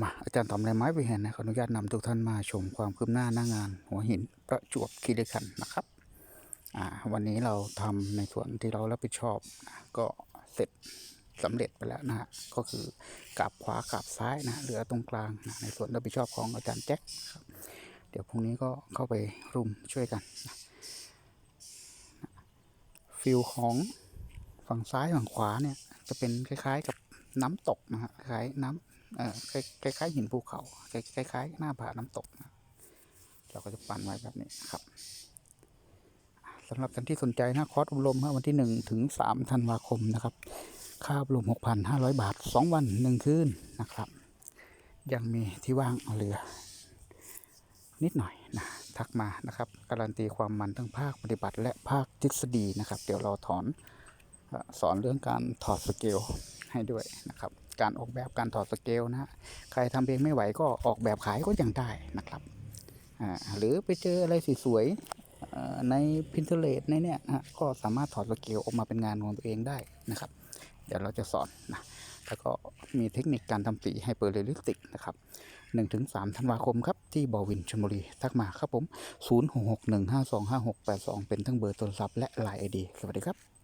มาอาจารย์ตอมไรไม้ไปเห็นนะขออนุญาตนำทุกท่านมาชมความคืบหน้าหน้างาน หัวหินประจวบคีรีขันธ์นะครับอ่าวันนี้เราทำในส่วนที่เรารับผิดชอบนะก็เสร็จสำเร็จไปแล้วนะฮะก็คือกราบขวากราบซ้ายนะเหลือตรงกลางนะในส่วนรับผิดชอบของอาจารย์แจ็คครับเดี๋ยวพรุ่งนี้ก็เข้าไปรุมช่วยกันนะฟิลของฝั่งซ้ายฝั่งขวาเนี่ยจะเป็นคล้าย ๆ กับน้ำตกนะฮะคล้ายน้ำ คล้ายๆหินภูเขาคล้ายๆหน้าผาน้ำตก เราก็จะปั่นไว้แบบนี้ครับสำหรับท่านที่สนใจนะคอร์สอบรมวันที่หนึ่งถึงสามธันวาคมนะครับ ค่าอบรมหกพันห้าร้อยบาทสองวันหนึ่งคืนนะครับ ยังมีที่ว่างเหลือ นิดหน่อยนะทักมานะครับการันตีความมันทั้งภาคปฏิบัติและภาคทฤษฎีนะครับ เดี๋ยวเราถอนสอนเรื่องการถอดสเกล ให้ด้วยนะครับ การออกแบบการถอดสเกลนะฮะใครทำเองไม่ไหวก็ออกแบบขายก็ยังได้นะครับหรือไปเจออะไรสวยๆใน Pinterest ในเนี่ยนะฮะก็สามารถถอดสเกลออกมาเป็นงานของตัวเองได้นะครับ เดี๋ยวเราจะสอนนะแล้วก็มีเทคนิคการทำสีไฮเปอร์เรียลลิสติกนะครับ1-3ธันวาคมครับ ที่บอวินชลบุรีทักมาครับผม 0661525682 เป็นทั้งเบอร์โทรศัพท์และไลน์ไอดีสวัสดีครับ